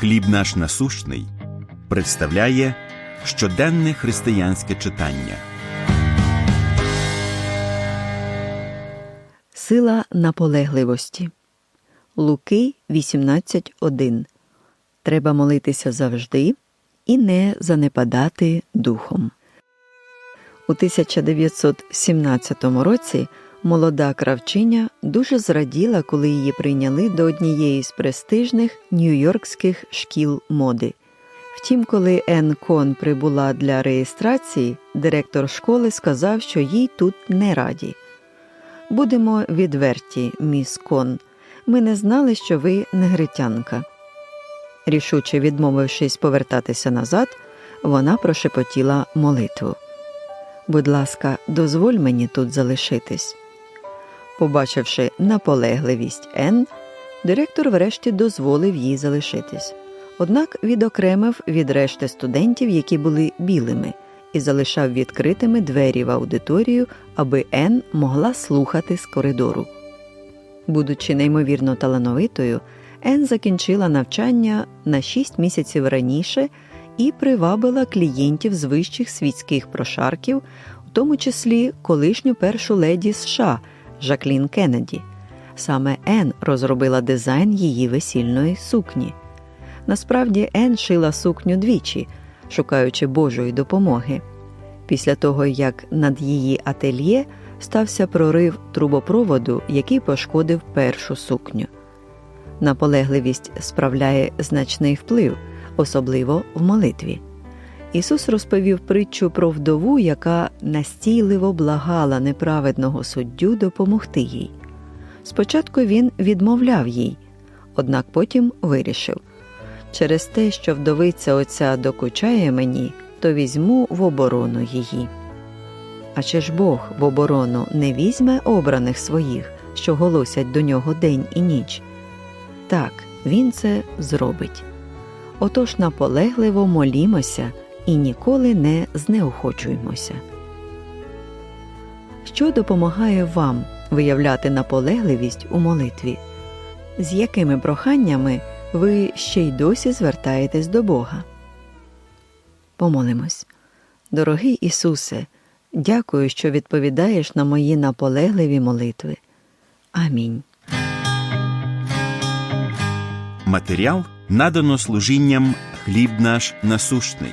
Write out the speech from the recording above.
Хліб наш насущний представляє щоденне християнське читання. Сила наполегливості. Луки 18.1. Треба молитися завжди і не занепадати духом. У 1917 році молода кравчиня дуже зраділа, коли її прийняли до однієї з престижних нью-йоркських шкіл моди. Втім, коли Ен Кон прибула для реєстрації, директор школи сказав, що їй тут не раді. Будемо відверті, міс Кон. Ми не знали, що ви негритянка. Рішуче відмовившись повертатися назад, вона прошепотіла молитву. Будь ласка, дозволь мені тут залишитись. Побачивши наполегливість Ен, директор врешті дозволив їй залишитись. Однак відокремив від решти студентів, які були білими, і залишав відкритими двері в аудиторію, аби Ен могла слухати з коридору. Будучи неймовірно талановитою, Ен закінчила навчання на 6 місяців раніше і привабила клієнтів з вищих світських прошарків, у тому числі колишню першу леді США Жаклін Кеннеді. Саме Ен розробила дизайн її весільної сукні. Насправді Ен шила сукню двічі, шукаючи Божої допомоги. Після того, як над її ательє стався прорив трубопроводу, який пошкодив першу сукню. Наполегливість справляє значний вплив, особливо в молитві. Ісус розповів притчу про вдову, яка настійливо благала неправедного суддю допомогти їй. Спочатку він відмовляв їй, однак потім вирішив через те, що вдовиця оця докучає мені, то візьму в оборону її. А чи ж Бог в оборону не візьме обраних своїх, що голосять до нього день і ніч? Так, він це зробить. Отож наполегливо молімося і ніколи не знеохочуємося. Що допомагає вам виявляти наполегливість у молитві? З якими проханнями ви ще й досі звертаєтесь до Бога? Помолимось. Дорогий Ісусе, дякую, що відповідаєш на мої наполегливі молитви. Амінь. Матеріал надано служінням хліб наш насущний.